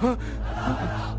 啊？啊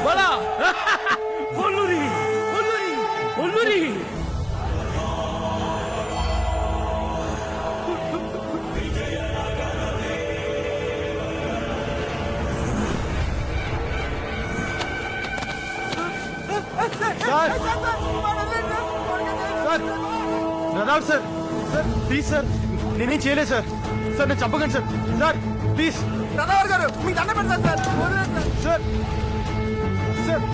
Bala Kolluri Kolluri Kolluri sir sir sir sir please sir. నేనేం చేయలేదు sir. Sir నేను చంపకండి సార్. సార్ ప్లీజ్ రథావర్ గారు మీకు దండ పెడతాను సార్. Sir sir.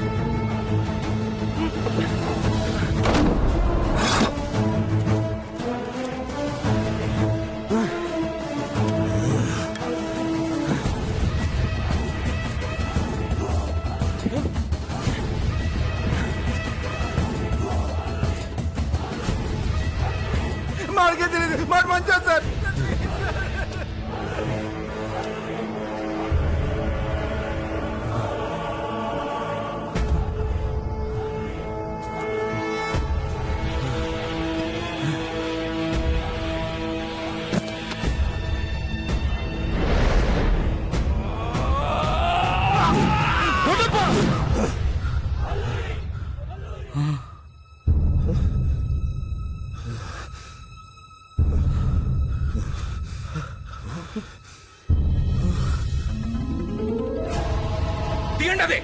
తీయండి అదే.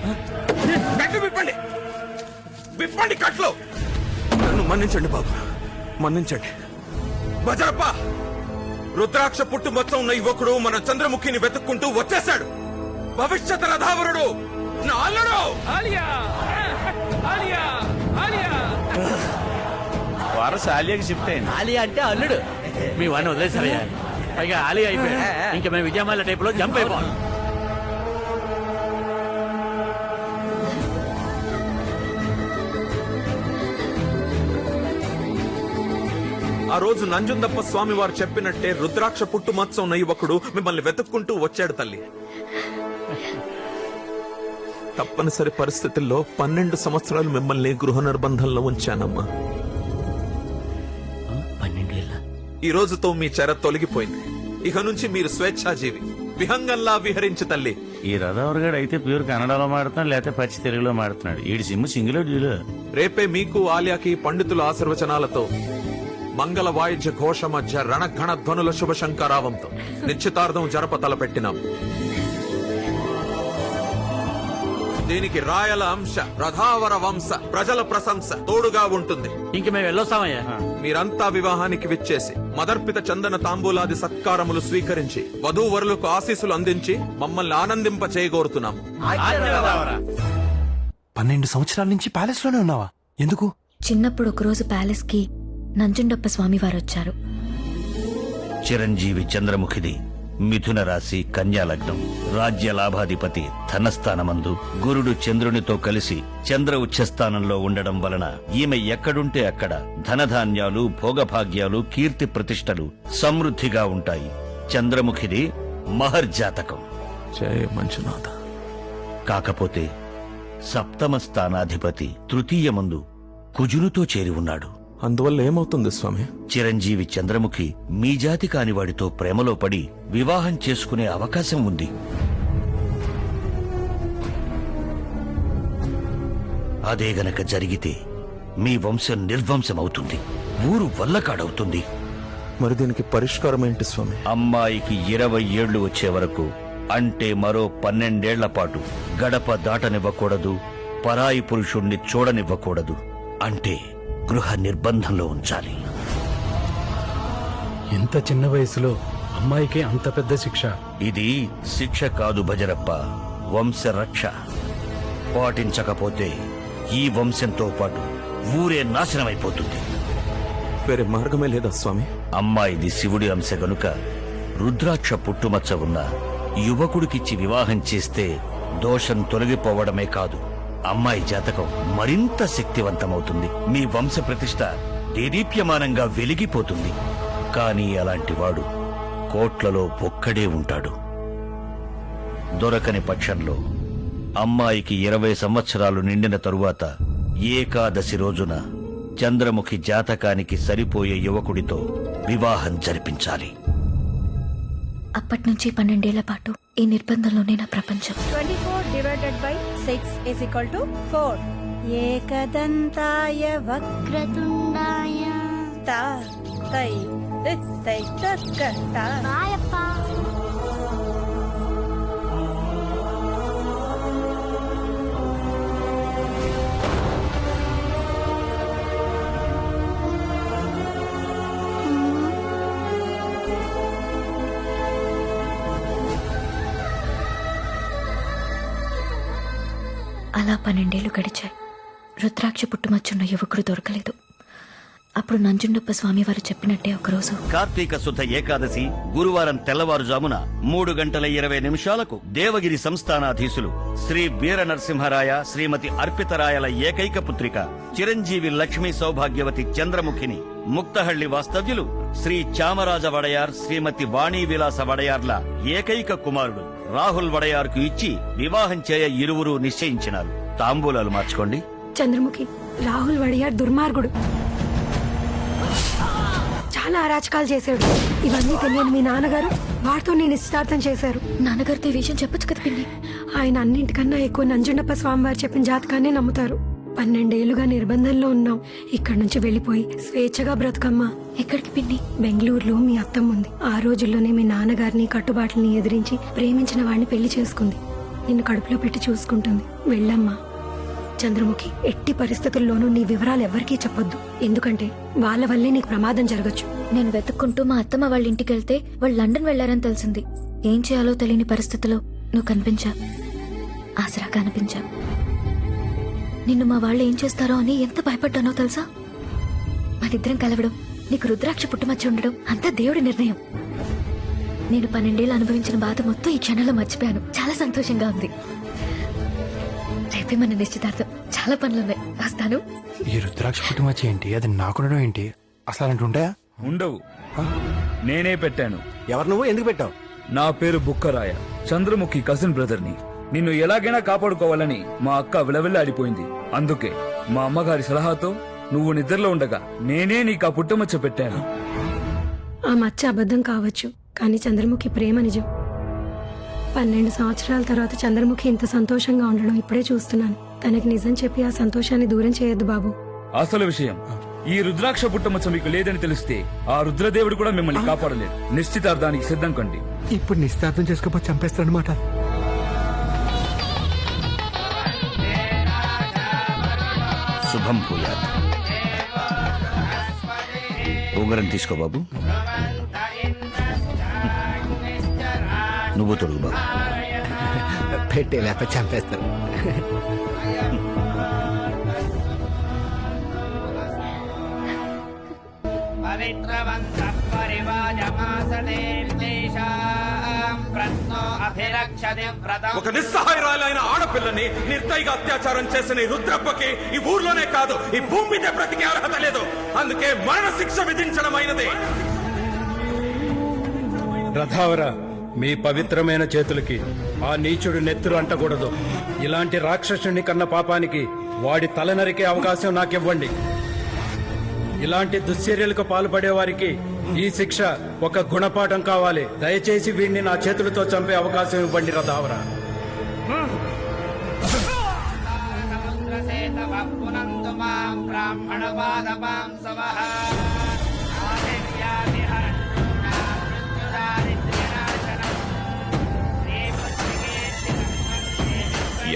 కట్లు విప్పండి. విప్పండి కట్లు. నన్ను మన్నించండి బాబు. మన్నించండి. బజరప్ప రుద్రాక్ష పుట్టు మొత్తం ఉన్న యువకుడు మన చంద్రముఖిని వెతుక్కుంటూ వచ్చేశాడు. భవిష్యత్ రథావరుడు నా అల్లుడు. ఆలియా! ఆలియా! ఆలియా! వారసు ఆలియాకి షిఫ్ట్ అయింది. ఆలి అంటే అల్లుడు. మీ వాడిని వదిలేసారయ్యా పైగా ఆలియా అయిపోయాడు. ఇంకా మేము విజయమాల టైప్లో జంప్ అయిపోవాలి. ఆ రోజు నంజుందప్ప స్వామి వారు చెప్పినట్టే రుద్రాక్ష పుట్టు మచ్చ ఉన్న యువకుడు మిమ్మల్ని వెతుక్కుంటూ వచ్చాడు తల్లి. తప్పనిసరి పరిస్థితుల్లో పన్నెండు సంవత్సరాలు మిమ్మల్ని గృహ నిర్బంధంలో ఉంచానమ్మా. ఈ రోజుతో మీ చెర తొలగిపోయింది. ఇక నుంచి మీరు స్వేచ్ఛాజీవి. విహంగంలా విహరించి తల్లి. ఈ రథవర్గాడు అయితే ప్యూర్ కన్నడలో మాడుతున్నాడు లేకపోతే పచ్చి తెలుగులో మాడుతున్నాడు. ఈడి సింగిల్ డ్యూలో రేపే మీకు ఆలియాకి పండితుల ఆశీర్వచనాలతో మంగళ వాయిద్య ఘోష మధ్య రణఘణ ధ్వనుల శుభ శంకరావంతో నిశ్చితార్థం జరప తలపెట్టినాం దీనికి రాయల అంశ రథావర వంశ ప్రజల ప్రశంస తోడుగా ఉంటుంది. ఇంక మేము వెళ్ళొస్తామయ్యా. మీరంతా వివాహానికి విచ్చేసి మదర్పిత చందన తాంబూలాది సత్కారములు స్వీకరించి వధూవరులకు ఆశీస్సులు అందించి మమ్మల్ని ఆనందింప చేయగోరుతున్నాం. పన్నెండు సంవత్సరాల నుంచి ప్యాలెస్లోనే ఉన్నావా? ఎందుకు? చిన్నప్పుడు ఒకరోజు ప్యాలెస్కి నంజుండప్ప స్వామి వారు వచ్చారు చిరంజీవి చంద్రముఖిది మిథున రాశి కన్యా లగ్నం. రాజ్య లాభాధిపతి ధనస్థానమందు గురుడు చంద్రునితో కలిసి చంద్ర ఉచ్చస్థానంలో ఉండడం వలన ఈమె ఎక్కడుంటే అక్కడ ధనధాన్యాలు భోగభాగ్యాలు కీర్తి ప్రతిష్టలు సమృద్ధిగా ఉంటాయి. చంద్రముఖిది మహర్జాతకం జయ మంజునాథ. కాకపోతే సప్తమ స్థానాధిపతి తృతీయమందు కుజునుతో చేరి ఉన్నాడు. అందువల్ల ఏమవుతుంది స్వామి? చిరంజీవి చంద్రముఖి మీ జాతి కాని వాడితో ప్రేమలో పడి వివాహం చేసుకునే అవకాశం ఉంది. అదే గనక జరిగితే మీ వంశం నిర్వంశమవుతుంది ఊరు వల్లకాడవుతుంది. మరి దీనికి పరిష్కారం ఏంటి స్వామి? అమ్మాయికి ఇరవై ఏళ్ళు వచ్చే వరకు అంటే మరో పన్నెండేళ్ళ పాటు గడప దాటనివ్వకూడదు పరాయి పురుషుణ్ణి చూడనివ్వకూడదు. అంటే గృహ నిర్బంధంలో ఉంచాలి. ఇంత చిన్న వయసులో అమ్మాయికి అంత పెద్ద శిక్ష. ఇది శిక్ష కాదు భజరప్ప వంశరక్ష పాటించకపోతే ఈ వంశంతో పాటు ఊరే నాశనమైపోతుంది. వేరే మార్గమే లేదా స్వామి? అమ్మాయిది శివుడి అంశ గనుక రుద్రాక్ష పుట్టుమచ్చ ఉన్న యువకుడికిచ్చి వివాహం చేస్తే దోషం తొలగిపోవడమే కాదు. అమ్మాయి జాతకం మరింత శక్తివంతమవుతుంది. మీ వంశ ప్రతిష్ట దేదీప్యమానంగా వెలిగిపోతుంది. కానీ అలాంటి వాడు కోట్లలో ఒక్కడే ఉంటాడు. దొరకని పక్షంలో అమ్మాయికి ఇరవై సంవత్సరాలు నిండిన తరువాత ఏకాదశి రోజున చంద్రముఖి జాతకానికి సరిపోయే యువకుడితో వివాహం జరిపించాలి. అప్పటి నుంచి పన్నెండేళ్ళ పాటు ఈ నిర్బంధంలోనే నా ప్రపంచం. 24 divided by 6 is equal to 4. ఏకదంతాయ వక్రతుండాయ తా తై తై తక్క అలా పన్నెండేళ్ళు గడిచాయి. రుద్రాక్ష పుట్టుమచ్చున్న యువకుడు దొరకలేదు. అప్పుడు నంజుండప్ప స్వామి వారు చెప్పినట్టే ఒకరోజు. కార్తీక శుద్ధ ఏకాదశి గురువారం తెల్లవారుజామున మూడు గంటల ఇరవై నిమిషాలకు దేవగిరి సంస్థానాధీశులు శ్రీ వీర నరసింహరాయ శ్రీమతి అర్పితరాయల ఏకైక పుత్రిక చిరంజీవి లక్ష్మీ సౌభాగ్యవతి చంద్రముఖిని ముక్తహళ్ళి వాస్తవ్యులు శ్రీ చామరాజ వడయార్ శ్రీమతి వాణీ విలాస వడయార్ల ఏకైక కుమారుడు రాహుల్ వడయార్కు ఇచ్చి వివాహం చేయ ఇరువురు నిశ్చయించినారు. తాంబూలాలు మార్చుకోండి. చంద్రముఖి రాహుల్ వడియార్ దుర్మార్గుడు. చాలా అరాచకాలు చేశాడు. ఇవన్నీ తెలియని మీ నాన్నగారు వారితో నేను నిశ్చితార్థం చేశారు. నాన్నగారితో ఈ విషయం చెప్పొచ్చు కదా పిన్ని? ఆయన అన్నింటికన్నా ఎక్కువ నంజుండప్ప స్వామివారు చెప్పిన జాతకాన్నే నమ్ముతారు. పన్నెండేళ్ళుగా నిర్బంధంలో ఉన్నాం. ఇక్కడి నుంచి వెళ్ళిపోయి స్వేచ్ఛగా బ్రతుకమ్మా. ఎక్కడికి పిన్ని? బెంగళూరులో మీ అత్తమ్మ ఉంది. ఆ రోజుల్లోనే మీ నాన్నగారిని కట్టుబాట్లని ఎదిరించి ప్రేమించిన వాడిని పెళ్ళి చేసుకుంది. నిన్ను కడుపులో పెట్టి చూసుకుంటుంది. వెళ్ళమ్మా. చంద్రముఖి ఎట్టి పరిస్థితుల్లోనూ నీ వివరాలు ఎవ్వరికీ చెప్పొద్దు. ఎందుకంటే వాళ్ళ వల్లే నీకు ప్రమాదం జరగచ్చు. నేను వెతుక్కుంటూ మా అత్తమ్మ వాళ్ళ ఇంటికి వెళ్తే వాళ్ళు లండన్ వెళ్ళారని తెలిసింది. ఏం చేయాలో తెలియని పరిస్థితిలో నువ్వు కనిపించా. ఆసరాగా అనిపించా. నిన్ను మా వాళ్ళు ఏం చేస్తారో అని ఎంత భయపడ్డానో తెలుసా? మనిద్దరం కలవడం నీకు రుద్రాక్ష పుట్టుమచ్చి ఉండడం అంతా దేవుడి నిర్ణయం. నేను పన్నెండేళ్ళు అనుభవించిన బాధ మొత్తం ఈ క్షణంలో మర్చిపోయాను. చాలా సంతోషంగా ఉంది. రేపే మన నిశ్చితార్థం. చాలా పనులున్నాయి. వస్తాను ఈ రుద్రాక్ష పుట్టుమచ్చ ఏంటి? అది నాకుండడం ఏంటి? అసలు అలాంటి ఉంటాయా? ఉండవు. నేనే పెట్టాను. ఎవరు నువ్వు? ఎందుకు పెట్టావు? నా పేరు బుక్కరాయ. చంద్రముఖి కజిన్ బ్రదర్ని నిన్ను ఎలాగైనా కాపాడుకోవాలని మా అక్క విలవిల్లాడిపోయింది. అందుకే మా అమ్మగారి సలహాతో నువ్వు నిద్రలో ఉండగా నేనే నీకు ఆ పుట్టమచ్చ పెట్టాను. ఆ మచ్చ అబద్ధం కావచ్చు కానీ చంద్రముఖి ప్రేమ నిజం. పన్నెండు సంవత్సరాల తర్వాత చంద్రముఖి ఇంత సంతోషంగా ఉండడం ఇప్పుడే చూస్తున్నాను. తనకి నిజం చెప్పి ఆ సంతోషాన్ని దూరం చేయొద్దు బాబు. అసలు విషయం. ఈ రుద్రాక్ష పుట్టమచ్చ మీకు లేదని తెలిస్తే ఆ రుద్రదేవుడు కూడా మిమ్మల్ని కాపాడలేదు. నిశ్చితార్థానికి సిద్ధం కండి. ఇప్పుడు నిశ్చితార్థం చేసుకోపోతే చంపేస్తాడనమాట శుభం భూయాత్. ఉంగరం తీసుకో బాబు. నువ్వు తొడుగు బాబు. పెట్టే లేకపోతే చంపేస్తాడు ఒక నిస్సహాయరాలైన ఆడపిల్లని నిర్దయగా అత్యాచారం చేసిన ఈ రుద్రప్పకి ఈ ఊర్లోనే కాదు ఈ భూమి మీద బ్రతికే అర్హత లేదు. అందుకే మరణ శిక్ష విధించడమైనది. రథావర మీ పవిత్రమైన చేతులకి ఆ నీచుడు నెత్తురు అంటకూడదు. ఇలాంటి రాక్షసుని కన్న పాపానికి వాడి తల నరికే అవకాశం నాకివ్వండి. ఇలాంటి దుశ్చర్యలకు పాల్పడే వారికి ఈ శిక్ష ఒక గుణపాఠం కావాలి. దయచేసి వీడిని నా చేతులతో చంపే అవకాశం ఇవ్వండి రథావర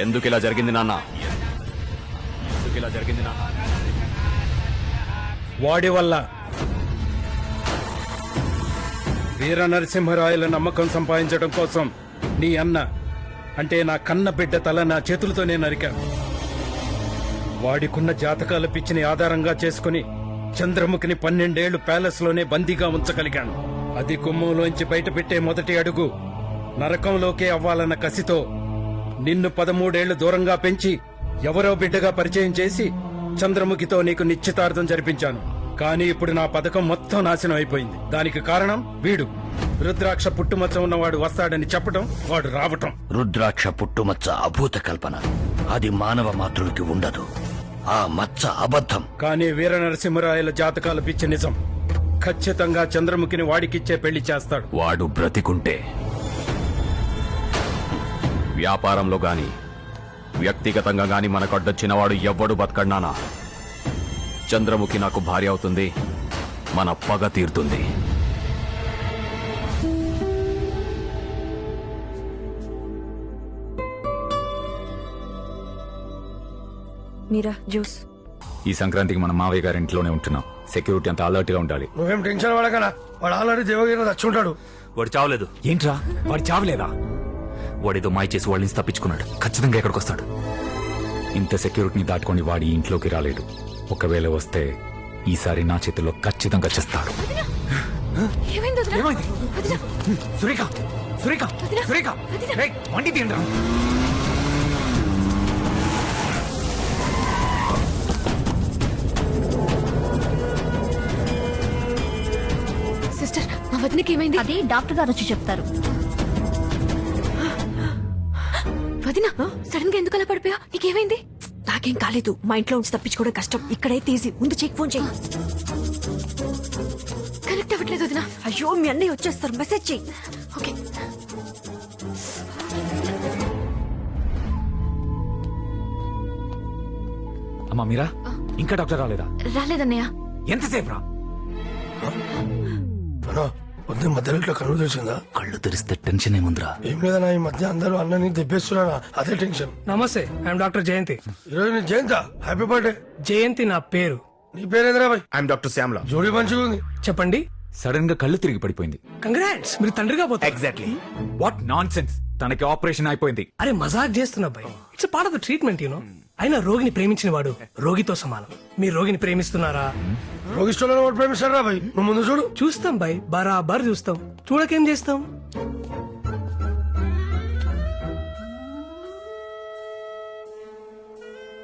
ఎందుకు ఇలా జరిగింది నాన్న? ఎందుకు ఇలా జరిగింది నాన్న? వాడి వల్ల వీర నరసింహరాయల నమ్మకం సంపాదించడం కోసం నీ అన్న అంటే నా కన్న బిడ్డ తల నా చేతులతోనే నరికాను వాడికున్న జాతకాల పిచ్చిని ఆధారంగా చేసుకుని చంద్రముఖిని పన్నెండేళ్ళు ప్యాలెస్లోనే బందీగా ఉంచగలిగాను. అది కుమ్మంలోంచి బయటపెట్టే మొదటి అడుగు నరకంలోకే అవ్వాలన్న కసితో నిన్ను పదమూడేళ్ళు దూరంగా పెంచి ఎవరో బిడ్డగా పరిచయం చేసి చంద్రముఖితో నీకు నిశ్చితార్థం జరిపించాను. కానీ ఇప్పుడు నా పథకం మొత్తం నాశనం అయిపోయింది. దానికి కారణం వీడు. రుద్రాక్ష పుట్టుమచ్చ ఉన్నవాడు వస్తాడని చెప్పడం వాడు రావటం. రుద్రాక్ష పుట్టుమచ్చ అభూత కల్పన. అది మానవ మాతృడికి ఉండదు. ఆ మచ్చ అబద్ధం. కానీ వీర నరసింహరాయల జాతకాల పిచ్చి నిజం. ఖచ్చితంగా చంద్రముఖిని వాడికిచ్చే పెళ్ళి చేస్తాడు. వాడు బ్రతికుంటే వ్యాపారంలో గాని వ్యక్తిగతంగా గాని మనకు అడ్డొచ్చిన వాడు ఎవ్వడు బతకడ్నానా? చంద్రముఖి నాకు భార్య అవుతుంది మన పగ తీరుతుంది. మీరా జ్యూస్. ఈ సంక్రాంతికి మన మావయ్య గారి ఇంట్లోనే ఉంటున్నాం. సెక్యూరిటీ అంతా అలర్ట్గా ఉండాలి. నువ్వేం టెన్షన్ పడకనా? వాడు ఆల్రెడీ దేవగిరి వచ్చి ఉంటాడు వాడు చావలేదు. ఏంట్రా? వాడు చావలేదా? వాడేదో మాయ చేసి వాళ్ళ నుంచి తప్పించుకున్నాడు. ఖచ్చితంగా ఎక్కడికి వస్తాడు? ఇంత సెక్యూరిటీని దాటుకొని వాడి ఇంట్లోకి రాలేడు. ఒకవేళ వస్తే ఈసారి నా చేతిలో ఖచ్చితంగా చేస్తాడు. సురేఖ! సురేఖ! సురేఖ! వండి. సిస్టర్ మా వదినకి ఏమైంది? అది డాక్టర్ గారు వచ్చి చెప్తారు. వదిన సడన్గా ఎందుకు అలా పడిపోయా? నీకేమైంది? నాకేం కాలేదు. మా ఇంట్లో ఉంచి తప్పించుకోవడం కష్టం. ఇక్కడే తీసి ముందు చెక్ ఫోన్ చెయ్యి. కనెక్ట్ అవ్వట్లేదు వదినా. అయ్యో మీ అన్నయ్య వచ్చేస్తారు. మెసేజ్ చెయ్యి. ఓకే. అమ్మా మీరా? ఇంకా డాక్టర్ రాలేదా? రాలేదన్నయ్య. ఎంతసేపు రా. పొద్దున్న మధ్యలో ఇట్లా కనులు తెలిసిందా కళ్ళు తెరిస్తే టెన్షన్ ఏముందిరా ఏం లేదన్నా ఈ మధ్య అందరూ అన్నని దెబ్బేస్తున్నారా? అదే టెన్షన్ నమస్తే ఐఎమ్ డాక్టర్ జయంతి ఈరోజు నీ జయంత? హ్యాపీ బర్త్డే జయంతి నా పేరు. నీ పేరేంద్రా బాయ్ ఐఎమ్ డాక్టర్ శ్యామ్లా జోడీ మంచిగా ఉంది. చెప్పండి. సడన్గా కళ్ళు తిరిగి పడిపోయింది. కంగ్రాట్స్ మీరు తండ్రిగా పోతారు. ఎగ్జాక్ట్లీ వాట్ నాన్ సెన్స్ తనకి ఆపరేషన్ అయిపోయింది. అరే మజాక్ చేస్తున్నా అబ్బాయి it's part of the treatment you know అయినా రోగిని ప్రేమించిన వాడు రోగితో సమానం. మీరు రోగిని ప్రేమిస్తున్నారా? రోగిస్టోలో ప్రేమిస్తారా బాయ్? నువ్వు ముందు చూడు. చూస్తాం బాయ్ బరాబర్ చూస్తాం. చూడకేం చేస్తాం?